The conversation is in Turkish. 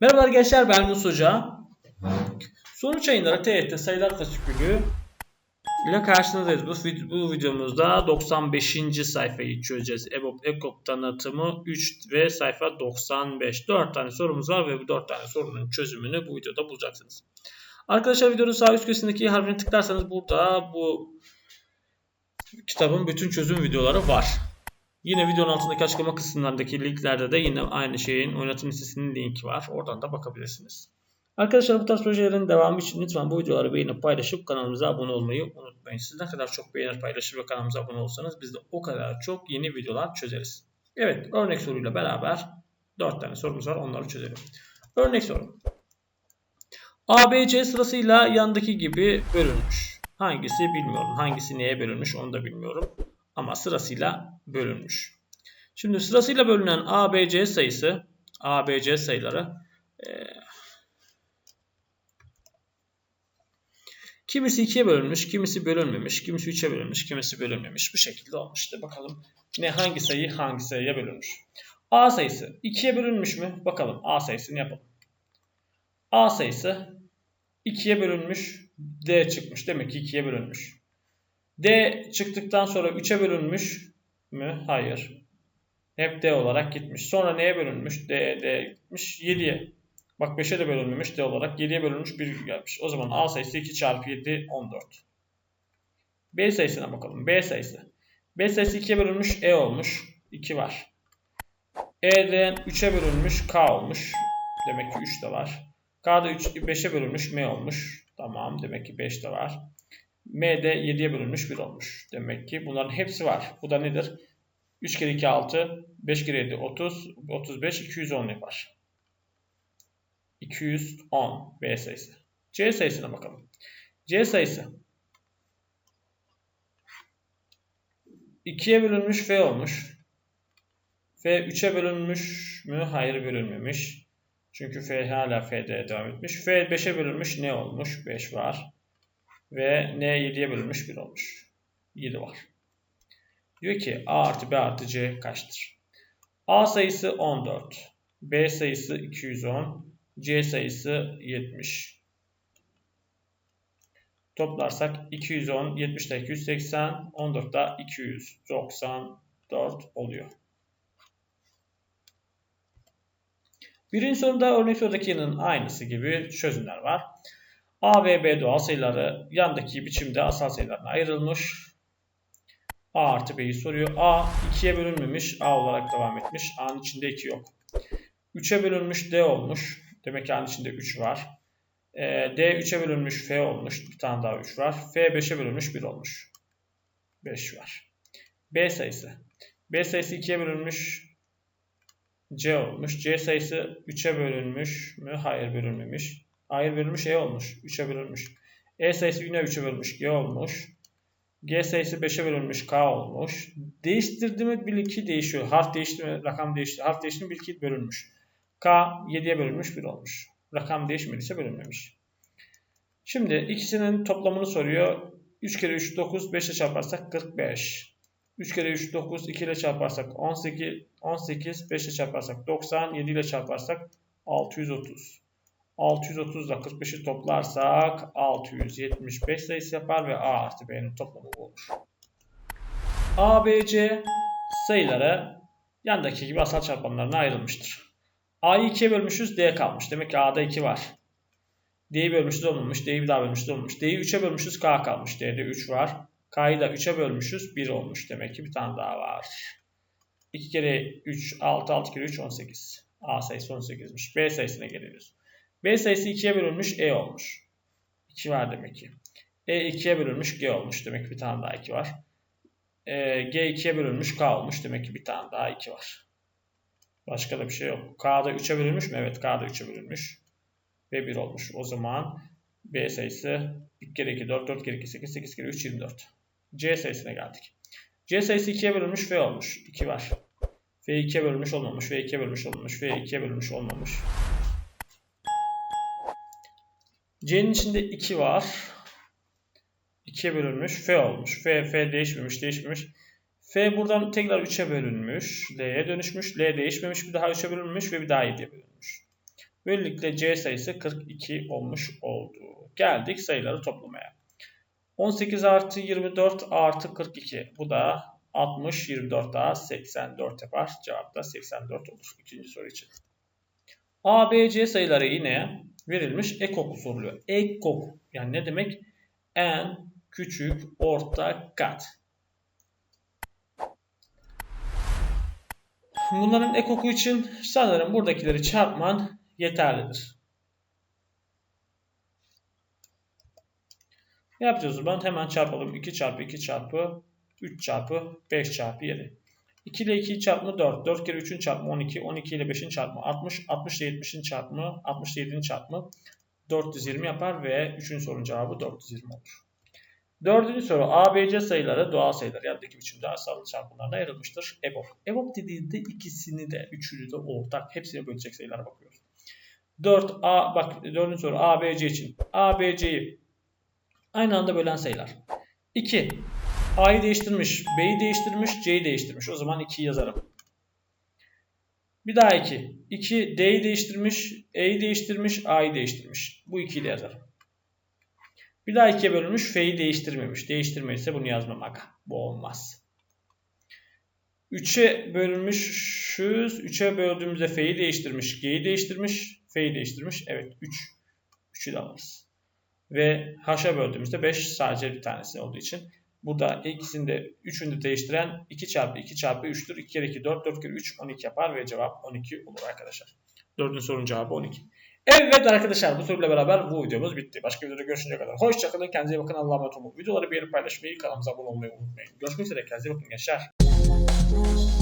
Merhaba gençler ben Yunus Hoca. Soru çayınları TYT sayılar fasikülü ile karşınızdayız. Bu, bu videomuzda 95. sayfayı çözeceğiz. EBOB EKOP tanıtımı 3 ve sayfa 95. 4 tane sorumuz var ve bu 4 tane sorunun çözümünü bu videoda bulacaksınız. Arkadaşlar videonun sağ üst köşesindeki harfine tıklarsanız burada bu kitabın bütün çözüm videoları var. Yine videonun altındaki açıklama kısımlarındaki linklerde de yine aynı şeyin oynatım listesinin linki var. Oradan da bakabilirsiniz. Arkadaşlar bu tarz projelerin devamı için lütfen bu videoları beğenip paylaşıp kanalımıza abone olmayı unutmayın. Siz ne kadar çok beğenir paylaşır ve kanalımıza abone olsanız biz de o kadar çok yeni videolar çözeriz. Evet örnek soruyla beraber 4 tane sorumuz var onları çözelim. Örnek soru. ABC sırasıyla yandaki gibi bölünmüş. Hangisi bilmiyorum. Hangisi neye bölünmüş onu da bilmiyorum. Ama sırasıyla bölünmüş. Şimdi sırasıyla bölünen ABC sayısı, ABC sayıları e, kimisi 2'ye bölünmüş, kimisi bölünmemiş, kimisi 3'e bölünmüş, kimisi bölünmemiş. Bu şekilde olmuştu. Bakalım ne hangi sayı hangi sayıya bölünmüş. A sayısı 2'ye bölünmüş mü? Bakalım A sayısını yapalım. A sayısı 2'ye bölünmüş, D çıkmış. Demek ki 2'ye bölünmüş. D çıktıktan sonra 3'e bölünmüş mü? Hayır. Hep D olarak gitmiş. Sonra neye bölünmüş? D, D gitmiş 7'ye. Bak 5'e de bölünmemiş D olarak. 7'ye bölünmüş 1 gelmiş. O zaman A sayısı 2 çarpı 7 14. B sayısına bakalım. B sayısı. B sayısı 2'ye bölünmüş E olmuş. 2 var. E'den 3'e bölünmüş K olmuş. Demek ki 3 de var. K'da 3, 5'e bölünmüş M olmuş. Tamam demek ki 5 de var. M'de 7'ye bölünmüş 1 olmuş. Demek ki bunların hepsi var. Bu da nedir? 3 kere 2 6, 5 kere 7 30, 35, 210 yapar. 210 B sayısı. C sayısına bakalım. C sayısı 2'ye bölünmüş F olmuş. F 3'e bölünmüş mü? Hayır bölünmemiş. Çünkü F hala F'de devam etmiş. F 5'e bölünmüş ne olmuş? 5 var. Ve N 7'ye bölünmüş 1 olmuş. 7 var. Diyor ki A artı B artı C kaçtır? A sayısı 14. B sayısı 210. C sayısı 70. Toplarsak 210, 70 ile 280, 14 da 294 oluyor. Birinci soruda örnek sorudakinin aynısı gibi çözümler var. A ve B doğal sayıları yandaki biçimde asal sayılarına ayrılmış. A artı B'yi soruyor. A 2'ye bölünmemiş. A olarak devam etmiş. A'nın içinde 2 yok. 3'e bölünmüş D olmuş. Demek ki A'nın içinde 3 var. E, D 3'e bölünmüş F olmuş. Bir tane daha 3 var. F 5'e bölünmüş 1 olmuş. 5 var. B sayısı. B sayısı 2'ye bölünmüş C olmuş. C sayısı 3'e bölünmüş mü? Hayır bölünmemiş. Hayır bölünmüş E olmuş. 3'e bölünmüş. E sayısı yine 3'e bölünmüş G olmuş. G sayısı 5'e bölünmüş K olmuş. Değiştirdi mi bil 2 değişiyor. Harf değişti mi rakam değişti. Harf değişti mi bil 2 bölünmüş. K 7'ye bölünmüş 1 olmuş. Rakam değişmediyse bölünmemiş. Şimdi ikisinin toplamını soruyor. 3 kere 3 9 5 ile çarparsak 45. 3 kere 3 9 2 ile çarparsak 18 18 5 ile çarparsak 90 7 ile çarparsak 630. 630 ile 45'i toplarsak 675 sayısı yapar ve A artı B'nin toplamı olur. A, B, C sayıları yandaki gibi asal çarpanlarına ayrılmıştır. A'yı 2'ye bölmüşüz D kalmış. Demek ki A'da 2 var. D'yi bölmüşüz olmamış. D'yi bir daha bölmüşüz olmamış. D'yi 3'e bölmüşüz K kalmış. D'de 3 var. K'yı da 3'e bölmüşüz 1 olmuş. Demek ki bir tane daha var. 2 kere 3 6 6 kere 3 18. A sayısı 18'miş. B sayısına geliyoruz. B sayısı 2'ye bölünmüş E olmuş. 2 var demek ki. E 2'ye bölünmüş G olmuş. Demek ki bir tane daha 2 var. E, G 2'ye bölünmüş K olmuş. Demek ki bir tane daha 2 var. Başka da bir şey yok. K'da 3'e bölünmüş mü? Evet K'da 3'e bölünmüş. Ve 1 olmuş. O zaman B sayısı 1 kere 2 4, 4 kere 2 8, 8 kere 3 24. C sayısına geldik. C sayısı 2'ye bölünmüş F olmuş. 2 var. F 2'ye bölünmüş olmamış. F 2'ye bölünmüş olmamış. F 2'ye bölünmüş olmamış. C'nin içinde 2 var. 2'ye bölünmüş. F olmuş. F, F değişmemiş, değişmemiş. F buradan tekrar 3'e bölünmüş. L'ye dönüşmüş. L değişmemiş. Bir daha 3'e bölünmüş ve bir daha 7'ye bölünmüş. Böylelikle C sayısı 42 olmuş oldu. Geldik sayıları toplamaya. 18 artı 24 artı 42. Bu da 60, 24 daha 84 yapar. Cevap da 84 olur ikinci soru için. A, B, C sayıları yine verilmiş ekok soruluyor. Ekok yani ne demek? En küçük orta kat. Bunların ekoku için sanırım buradakileri çarpman yeterlidir. Yapacağız o zaman? Hemen çarpalım. 2 çarpı 2 çarpı 3 çarpı 5 çarpı 7. 2 ile 2'yi çarpımı 4. 4 kere 3'ün çarpımı 12. 12 ile 5'in çarpımı 60. 60 ile 70'in çarpımı 60 ile 7'nin çarpımı 420 yapar ve 3. sorunun cevabı 420 olur. Dördüncü soru ABC sayıları doğal sayılar yandaki biçimde asal çarpımlarına ayrılmıştır. EBOB. EBOB dediğinde ikisini de üçünü de ortak hepsini bölecek sayılara bakıyoruz. 4A bak dördüncü soru ABC için. ABC'yi aynı anda bölen sayılar. 2. A'yı değiştirmiş, B'yi değiştirmiş, C'yi değiştirmiş. O zaman 2'yi yazarım. Bir daha 2. 2 D'yi değiştirmiş, E'yi değiştirmiş, A'yı değiştirmiş. Bu 2'yi de yazarım. Bir daha 2'ye bölünmüş, F'yi değiştirmemiş. Değiştirmeyse bunu yazmam aga. Bu olmaz. 3'e bölünmüşüz. 3'e böldüğümüzde F'yi değiştirmiş, G'yi değiştirmiş, F'yi değiştirmiş. Evet 3. 3'ü de alırız. Ve H'a böldüğümüzde 5 sadece bir tanesi olduğu için Burada ikisini de üçünü de değiştiren 2 çarpı 2 çarpı 3'tür. 2 kere 2 4, 4 kere 3 12 yapar ve cevap 12 olur arkadaşlar. Dördüncü sorunun cevabı 12. Evet arkadaşlar bu soruyla beraber bu videomuz bitti. Başka videoda görüşünceye kadar. Hoşçakalın. Kendinize bakın. Allah'a emanet olun. Videoları beğenip paylaşmayı, kanalımıza abone olmayı unutmayın. Görüşmek üzere. Kendinize bakın gençler.